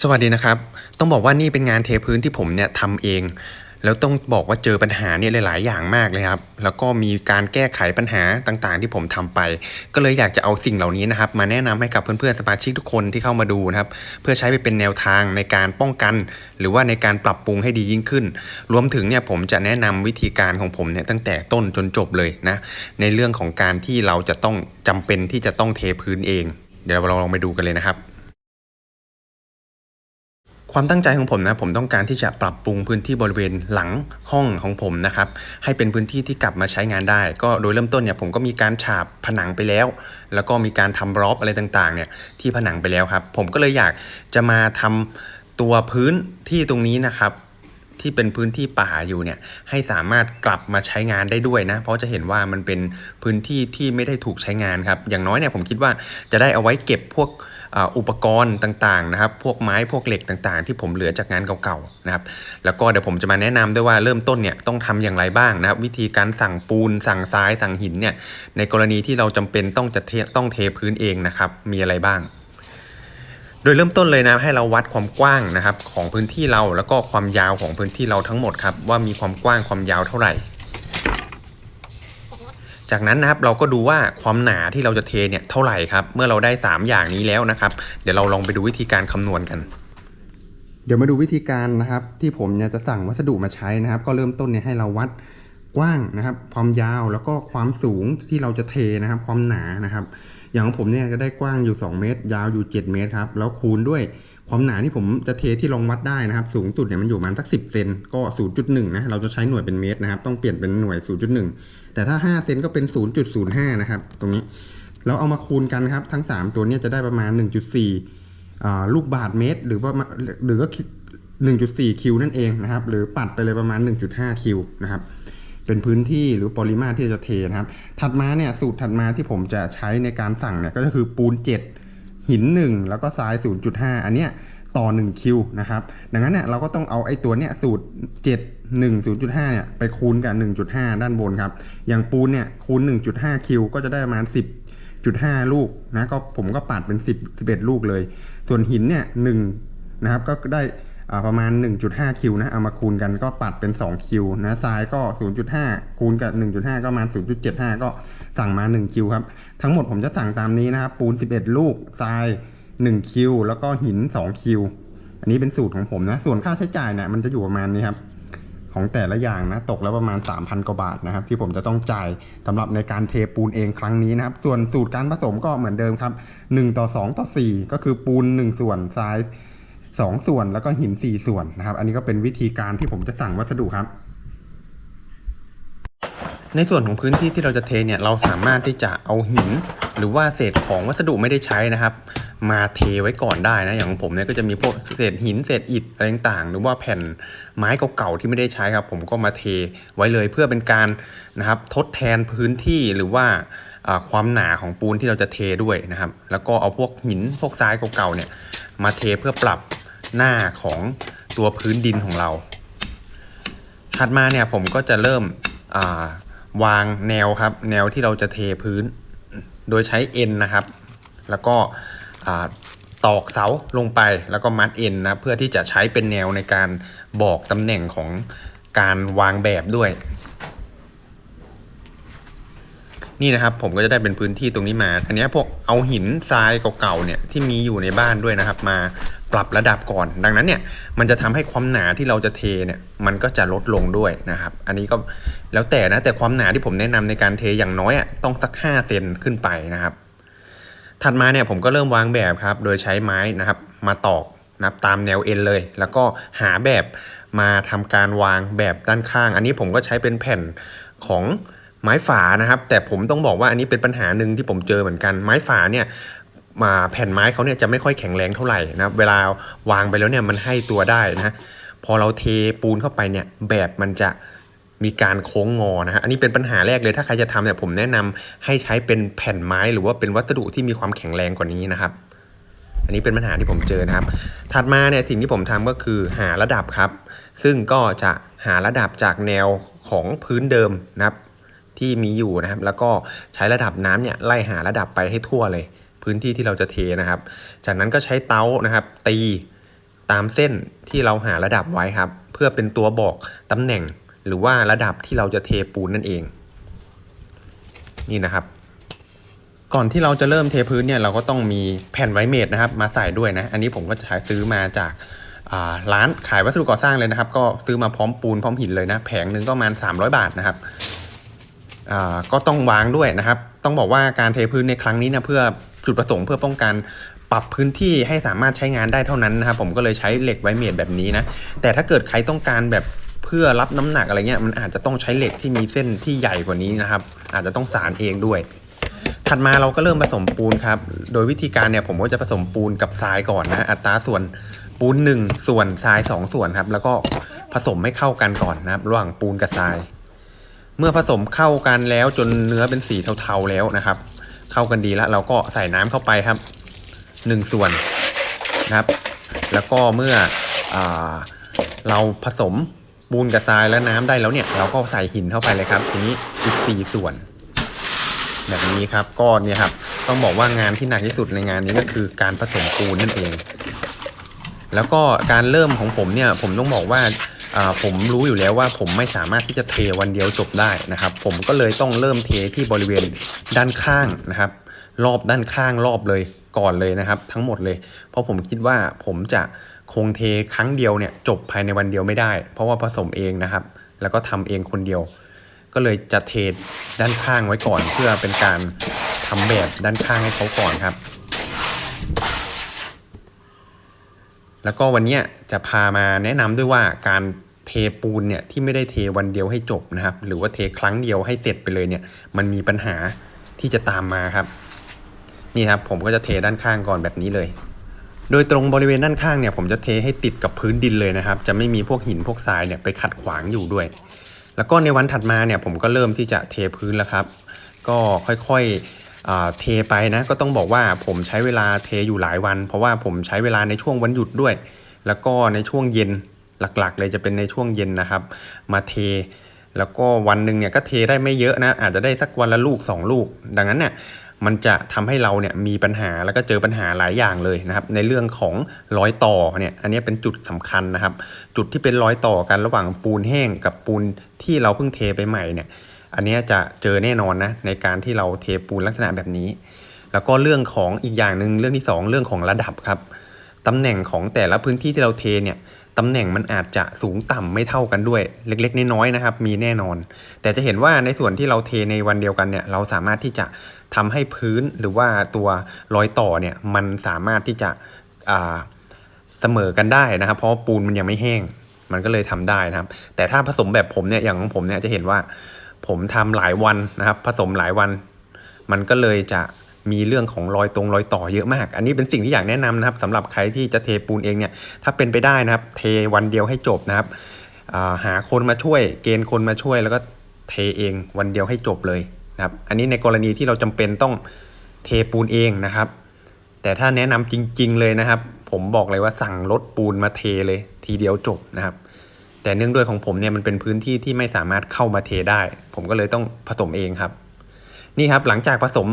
สวัสดีนะครับ ต้องบอกว่านี่เป็นงานเทพื้นที่ผมเนี่ยทำเอง แล้วต้องบอกว่าเจอปัญหาเนี่ยหลาย ๆ อย่างมากเลยครับ แล้วก็มีการแก้ไขปัญหาต่าง ๆ ที่ผมทำไป ก็เลยอยากจะเอาสิ่งเหล่านี้นะครับ มาแนะนำให้กับเพื่อน ๆ สมาชิกทุกคนที่เข้ามาดูนะครับ เพื่อใช้ไปเป็นแนวทางในการป้องกัน หรือว่าในการปรับปรุงให้ดียิ่งขึ้น รวมถึงเนี่ยผมจะแนะนำวิธีการของผมเนี่ยตั้งแต่ต้นจนจบเลยนะ ในเรื่องของการที่เราจะต้องจำเป็นที่จะต้องเทพื้นเอง เดี๋ยวเราลองไปดูกันเลยนะครับ ความตั้งใจของผมนะผมต้องการที่จะปรับปรุงพื้นที่บริเวณหลังห้องของผมนะครับให้เป็นพื้นที่ที่กลับมาใช้งานได้ ก็โดยเริ่มต้นเนี่ยผมก็มีการฉาบผนังไปแล้ว แล้วก็มีการทำรอบอะไรต่างๆเนี่ยที่ผนังไปแล้วครับ ผมก็เลยอยากจะมาทำตัวพื้นที่ตรงนี้นะครับที่เป็นพื้นที่ป่าอยู่เนี่ยให้สามารถกลับมาใช้งานได้ด้วยนะ เพราะจะเห็นว่ามันเป็นพื้นที่ที่ไม่ได้ถูกใช้งานครับ อย่างน้อยเนี่ยผมคิดว่าจะได้เอาไว้เก็บพวก อุปกรณ์ต่างๆนะครับ พวกไม้พวกเหล็กต่างๆ ที่ผมเหลือจากงานเก่าๆนะครับ แล้วก็เดี๋ยวผมจะมาแนะนำด้วยว่าเริ่มต้นเนี่ยต้องทำอย่างไรบ้างนะครับ วิธีการสั่งปูน สั่งทรายสั่งหินเนี่ยในกรณีที่เราจำเป็นต้องจะเทต้องเทพื้นเองนะครับ มีอะไรบ้างโดยเริ่มต้นเลยนะให้เราวัดความกว้างนะครับของพื้นที่เราแล้วก็ความยาวของพื้นที่เราทั้งหมดครับว่ามีความกว้างความยาวเท่าไหร่ จากนั้นนะครับเราก็ดูว่าความหนาที่เราจะเทเนี่ยเท่าไหร่ครับ เมื่อเราได้ 3 อย่างนี้แล้วนะครับ เดี๋ยวเราลองไปดูวิธีการคำนวณกัน เดี๋ยวมาดูวิธีการนะครับ ที่ผมเนี่ยจะสั่งวัสดุมาใช้นะครับ ก็เริ่มต้นเนี่ยให้เราวัดกว้างนะครับ ความยาวแล้วก็ความสูงที่เราจะเทนะครับ ความหนานะครับ อย่างของผมเนี่ยก็ได้กว้างอยู่ 2 เมตร ยาวอยู่ 7 เมตรครับแล้วคูณด้วยความหนาที่ผมจะเทที่รองวัดได้นะครับ สูงสุดเนี่ยมันอยู่ประมาณสัก10เซนก็ 0.1 นะ เราจะใช้หน่วยเป็นเมตรนะครับ ต้องเปลี่ยนเป็นหน่วย 0.1 แต่ถ้า 5 เซนก็เป็น 0.05 นะครับ ตรงนี้แล้วเอามาคูณกันครับ ทั้ง 3 ตัวนี้จะได้ประมาณ 1.4 ลูกบาทเมตร หรือว่าหรือก็ 1.4 คิวนั่นเองนะครับ หรือปัดไปเลยประมาณ 1.5 คิวนะครับ เป็นพื้นที่หรือปริมาตรที่จะเทนะครับ ถัดมาเนี่ยสูตรถัดมาที่ผมจะใช้ในการสั่งเนี่ยก็คือปูน 7 หิน 1 แล้วก็ทราย 0.5 อันเนี้ยต่อ 1 คิวนะครับ ดังนั้นเนี่ยเราก็ต้องเอาไอ้ตัวเนี้ยสูตร 7 1 0.5 เนี่ยไปคูณกับ 1.5 ด้านบนครับ อย่างปูนเนี่ยคูณ 1.5 คิวก็จะได้ประมาณ 10.5 ลูกนะก็ผมก็ปัดเป็น 10 11 ลูกเลย ส่วนหินเนี่ย1นะครับก็ได้ประมาณ 1.5 คิวนะเอามาคูณกันก็ปัดเป็น 2 คิวนะทรายก็ 0.5 คูณกับ 1.5 ก็ประมาณ 0.75 ก็สั่งมา 1 คิวครับ ทั้งหมดผมจะสั่งตามนี้นะครับปูน 11 ลูกทราย 1 คิวแล้วก็หิน 2 คิวอันนี้เป็นสูตรของผมนะ ส่วนค่าใช้จ่ายเนี่ยมันจะอยู่ประมาณนี้ครับ ของแต่ละอย่างนะตกแล้วประมาณ 3,000 กว่าบาทนะครับ ที่ผมจะต้องจ่ายสำหรับในการเทปูนเองครั้งนี้นะครับ ส่วนสูตรการผสมก็เหมือนเดิมครับ1ต่อ2ต่อ4ก็คือปูน 1 ส่วนทรายสองส่วนแล้วก็หินสี่ส่วนนะครับ อันนี้ก็เป็นวิธีการที่ผมจะสั่งวัสดุครับในส่วนของพื้นที่ที่เราจะเทเนี่ยเราสามารถที่จะเอาหิน หรือว่าเศษของวัสดุไม่ได้ใช้นะครับ มาเทไว้ก่อนได้นะ อย่างของผมเนี่ยก็จะมีพวกเศษหินเศษอิฐอะไรต่างๆ หรือว่าแผ่นไม้เก่าๆที่ไม่ได้ใช้ครับ ผมก็มาเทไว้เลยเพื่อเป็นการนะครับทดแทนพื้นที่หรือว่าความหนาของปูนที่เราจะเทด้วยนะครับ แล้วก็เอาพวกหินพวกทรายเก่าๆเนี่ยมาเทเพื่อปรับหน้าของตัวพื้นดินของเรา ถัดมาเนี่ยผมก็จะเริ่มาวางแนวครับ แนวที่เราจะเทพื้น โดยใช้เอ็นนะครับ แล้วก็ ตอกเสาลงไปแล้วก็มัดเอ็นนะเพื่อที่จะใช้เป็นแนวในการบอกตำแหน่งของการวางแบบด้วย นี่นะครับผมก็จะได้เป็นพื้นที่ตรงนี้มา อันนี้พวกเอาหินทรายเก่าๆเนี่ยที่มีอยู่ในบ้านด้วยนะครับ มาปรับระดับก่อน ดังนั้นเนี่ยมันจะทำให้ความหนาที่เราจะเทเนี่ยมันก็จะลดลงด้วยนะครับ อันนี้ก็แล้วแต่นะแต่ความหนาที่ผมแนะนำในการเทอย่างน้อยอะต้องสัก5เซนขึ้นไปนะครับ ถัดมาเนี่ยผมก็เริ่มวางแบบครับ โดยใช้ไม้นะครับ มาตอกนะครับตามแนวเอ็นเลย แล้วก็หาแบบมาทำการวางแบบด้านข้าง อันนี้ผมก็ใช้เป็นแผ่นของไม้ฝานะครับ แต่ผมต้องบอกว่าอันนี้เป็นปัญหาหนึ่งที่ผมเจอเหมือนกัน ไม้ฝาเนี่ยมาแผ่นไม้เขาเนี่ยจะไม่ค่อยแข็งแรงเท่าไหร่นะครับเวลาวางไปแล้วเนี่ยมันให้ตัวได้นะพอเราเทปูนเข้าไปเนี่ยแบบมันจะ มีการโค้งงอนะฮะอันนี้เป็นปัญหาแรกเลยถ้าใครจะทำเนี่ยผมแนะนำให้ใช้เป็นแผ่นไม้หรือว่าเป็นวัสดุที่มีความแข็งแรงกว่านี้นะครับ อันนี้เป็นปัญหาที่ผมเจอนะครับ ถัดมาเนี่ยสิ่งที่ผมทำก็คือหาระดับครับ ซึ่งก็จะหาระดับจากแนวของพื้นเดิมนะครับ ที่มีอยู่นะครับ แล้วก็ใช้ระดับน้ำเนี่ยไล่หาระดับไปให้ทั่วเลย พื้นที่ที่เราจะเทนะครับ จากนั้นก็ใช้เตานะครับ ตีตามเส้นที่เราหาระดับไว้ครับ เพื่อเป็นตัวบอกตำแหน่ง หรือว่าระดับที่เราจะเทปูนนั่นเอง นี่นะครับ ก่อนที่เราจะเริ่มเทพื้นเนี่ยเราก็ต้องมีแผ่นไวเมดนะครับ มาใส่ด้วยนะ อันนี้ผมก็จะซื้อมาจาการ้านขายวัสดุก่อสร้างเลยนะครับ ก็ซื้อมาพร้อมปูนพร้อมหินเลยนะ แผงหนึ่งก็ประมาณ 300 บาทนะครับก็ต้องวางด้วยนะครับ ต้องบอกว่าการเทพื้นในครั้งนี้นะเพื่อจุดประสงค์เพื่อป้องกันปรับพื้นที่ให้สามารถใช้งานได้เท่านั้นนะครับผมก็เลยใช้เหล็กไวเมดแบบนี้นะแต่ถ้าเกิดใครต้องการแบบ พื่อรับน้ำหนักอะไรเงี้ยมันอาจจะต้องใช้เหล็กที่มีเส้นที่ใหญ่กว่านี้นะครับ อาจจะต้องสารเองด้วย ถัดมาเราก็เริ่มผสมปูนครับ โดยวิธีการเนี่ยผมก็จะผสมปูนกับทรายก่อนนะอัตราส่วนปูน 1 ส่วนทราย 2 ส่วนครับ แล้วก็ผสมให้เข้ากันก่อนนะครับ ระหว่างปูนกับทราย เมื่อผสมเข้ากันแล้วจนเนื้อเป็นสีเทาๆแล้วนะครับ เข้ากันดีแล้ว เราก็ใส่น้ำเข้าไปครับ 1 ส่วนนะครับ แล้วก็เมื่ออเราผสม ปูนกับทรายและน้ำได้แล้วเนี่ย เราก็ใส่หินเข้าไปเลยครับทีนี้อีก4ส่วน แบบนี้ครับก็เนี่ยครับต้องบอกว่างานที่หนักที่สุดในงานนี้ก็คือการผสมปูนนั่นเอง แล้วก็การเริ่มของผมเนี่ย ผมต้องบอกว่าผมรู้อยู่แล้วว่าผมไม่สามารถที่จะเทวันเดียวจบได้นะครับ ผมก็เลยต้องเริ่มเทที่บริเวณด้านข้างนะครับ รอบด้านข้างรอบเลยก่อนเลยนะครับ ทั้งหมดเลย เพราะผมคิดว่าผมจะ คงเทครั้งเดียวเนี่ยจบภายในวันเดียวไม่ได้ เพราะว่าผสมเองนะครับ แล้วก็ทำเองคนเดียว ก็เลยจะเทด้านข้างไว้ก่อน เพื่อเป็นการทำแบบด้านข้างให้เขาก่อนครับ แล้วก็วันนี้จะพามาแนะนำด้วยว่าการเทปูนเนี่ยที่ไม่ได้เทวันเดียวให้จบนะครับ หรือว่าเทครั้งเดียวให้เสร็จไปเลยเนี่ยมันมีปัญหาที่จะตามมาครับ นี่ครับผมก็จะเทด้านข้างก่อนแบบนี้เลย โดยตรงบริเวณด้านข้างเนี่ยผมจะเทให้ติดกับพื้นดินเลยนะครับ จะไม่มีพวกหินพวกทรายเนี่ยไปขัดขวางอยู่ด้วย แล้วก็ในวันถัดมาเนี่ยผมก็เริ่มที่จะเทพื้นแล้วครับ ก็ค่อยๆเทไปนะก็ต้องบอกว่าผมใช้เวลาเทอยู่หลายวัน เพราะว่าผมใช้เวลาในช่วงวันหยุดด้วย แล้วก็ในช่วงเย็นหลักๆ เลยจะเป็นในช่วงเย็นนะครับ มาเท แล้วก็วันหนึ่งเนี่ยก็เทได้ไม่เยอะนะอาจจะได้สักวันละลูก 2 ลูก ดังนั้นเนี่ย มันจะทำให้เราเนี่ยมีปัญหาแล้วก็เจอปัญหาหลายอย่างเลยนะครับ ในเรื่องของรอยต่อเนี่ยอันนี้เป็นจุดสำคัญนะครับ จุดที่เป็นรอยต่อกันระหว่างปูนแห้งกับปูนที่เราเพิ่งเทไปใหม่เนี่ย อันนี้จะเจอแน่นอนนะในการที่เราเทปูนลักษณะแบบนี้ แล้วก็เรื่องของอีกอย่างหนึ่งเรื่องที่ 2 เรื่องของระดับครับตำแหน่งของแต่ละพื้นที่ที่เราเทเนี่ย ตำแหน่งมันอาจจะสูงต่ำไม่เท่ากันด้วย เล็กๆน้อยๆนะครับ มีแน่นอน แต่จะเห็นว่าในส่วนที่เราเทในวันเดียวกันเนี่ยเราสามารถที่จะทำให้พื้นหรือว่าตัวรอยต่อเนี่ยมันสามารถที่จะเสมอกันได้นะครับ เพราะปูนมันยังไม่แห้ง มันก็เลยทำได้นะครับ แต่ถ้าผสมแบบผมเนี่ยอย่างของผมเนี่ยจะเห็นว่า ผมทำหลายวันนะครับ ผสมหลายวัน มันก็เลยจะ มีเรื่องของรอยตรงรอยต่อเยอะมาก อันนี้เป็นสิ่งที่อยากแนะนำนะครับสำหรับใครที่จะเทปูนเองเนี่ยถ้าเป็นไปได้นะครับ เทวันเดียวให้จบนะครับาหาคนมาช่วย เกณฑ์คนมาช่วย แล้วก็เทเองวันเดียวให้จบเลยนะครับ อันนี้ในกรณีที่เราจำเป็นต้องเทปูนเองนะครับ แต่ถ้าแนะนำจริง ๆ เลยนะครับ ผมบอกเลยว่าสั่งรถปูนมาเทเลย ทีเดียวจบนะครับ แต่เนื่องด้วยของผมเนี่ยมันเป็นพื้นที่ที่ไม่สามารถเข้ามาเทได้ ผมก็เลยต้องผสมเองครับ นี่ครับหลังจากผสม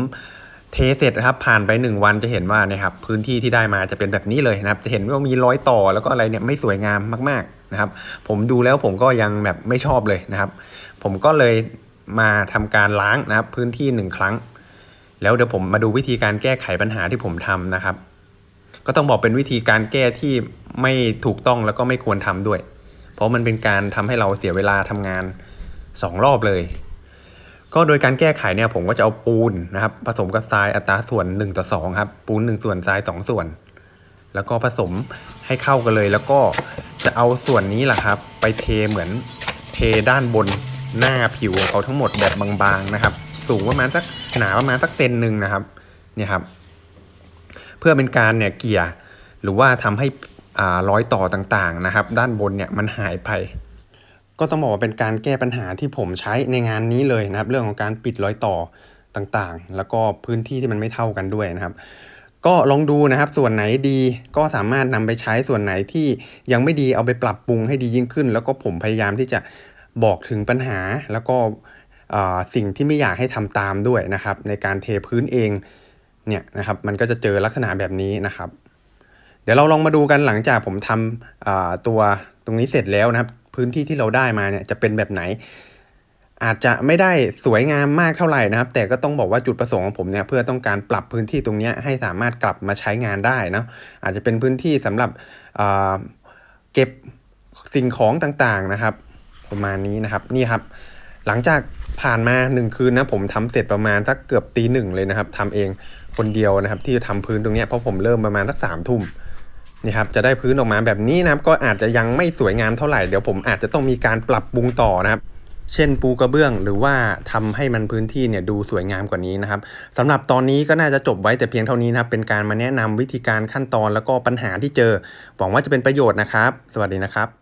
เทเสร็จนะครับผ่านไปหนึ่งวันจะเห็นว่าเนะครับพื้นที่ที่ได้มาจะเป็นแบบนี้เลยนะครับ จะเห็นว่ามีรอยต่อแล้วก็อะไรเนี่ยไม่สวยงามมากๆนะครับ ผมดูแล้วผมก็ยังแบบไม่ชอบเลยนะครับ ผมก็เลยมาทำการล้างนะครับพื้นที่หนึ่งครั้ง แล้วเดี๋ยวผมมาดูวิธีการแก้ไขปัญหาที่ผมทำนะครับ ก็ต้องบอกเป็นวิธีการแก้ที่ไม่ถูกต้องแล้วก็ไม่ควรทำด้วย เพราะมันเป็นการทำให้เราเสียเวลาทำงานสองรอบเลย ก็โดยการแก้ไขเนี่ยผมก็จะเอาปูนนะครับ ผสมกับทรายอัตราส่วน1ต่อ2ครับ ปูน 1 ส่วนทราย 2 ส่วน แล้วก็ผสมให้เข้ากันเลย แล้วก็จะเอาส่วนนี้แหละครับ ไปเทเหมือนเทด้านบนหน้าผิวของเขาทั้งหมดแบบบางๆนะครับ สูงประมาณสักหนาประมาณสักเซนหนึ่งนะครับเนี่ยครับ เพื่อเป็นการเนี่ยเกี่ยหรือว่าทำให้อ่ารอยต่อต่างๆนะครับ ด้านบนเนี่ยมันหายไป ก็ต้องบอกว่าเป็นการแก้ปัญหาที่ผมใช้ในงานนี้เลยนะครับ เรื่องของการปิดรอยต่อต่างๆ แล้วก็พื้นที่ที่มันไม่เท่ากันด้วยนะครับ ก็ลองดูนะครับ ส่วนไหนดีก็สามารถนำไปใช้ส่วนไหนที่ยังไม่ดีเอาไปปรับปรุงให้ดียิ่งขึ้น แล้วก็ผมพยายามที่จะบอกถึงปัญหาแล้วก็สิ่งที่ไม่อยากให้ทำตามด้วยนะครับ ในการเทพื้นเองเนี่ยนะครับ มันก็จะเจอลักษณะแบบนี้นะครับ เดี๋ยวเราลองมาดูกันหลังจากผมทำตัวตรงนี้เสร็จแล้วนะครับ พื้นที่ที่เราได้มาเนี่ยจะเป็นแบบไหน อาจจะไม่ได้สวยงามมากเท่าไหร่นะครับ แต่ก็ต้องบอกว่าจุดประสงค์ของผมเนี่ยเพื่อต้องการปรับพื้นที่ตรงนี้ให้สามารถกลับมาใช้งานได้นะอาจจะเป็นพื้นที่สำหรับเก็บสิ่งของต่างๆนะครับ ประมาณนี้นะครับนี่ครับ หลังจากผ่านมาหนึ่งคืนนะผมทำเสร็จประมาณสักเกือบตีหนึ่งเลยนะครับทำเองคนเดียวนะครับ ที่จะทำพื้นตรงนี้เพราะผมเริ่มประมาณสักสามทุ่ม นี่ครับจะได้พื้นออกมาแบบนี้นะครับก็อาจจะยังไม่สวยงามเท่าไหร่เดี๋ยวผมอาจจะต้องมีการปรับปรุงต่อนะครับเช่นปูกระเบื้องหรือว่าทำให้มันพื้นที่เนี่ยดูสวยงามกว่านี้นะครับสำหรับตอนนี้ก็น่าจะจบไว้แต่เพียงเท่านี้นะครับเป็นการมาแนะนำวิธีการขั้นตอนแล้วก็ปัญหาที่เจอหวังว่าจะเป็นประโยชน์นะครับ สวัสดีนะครับ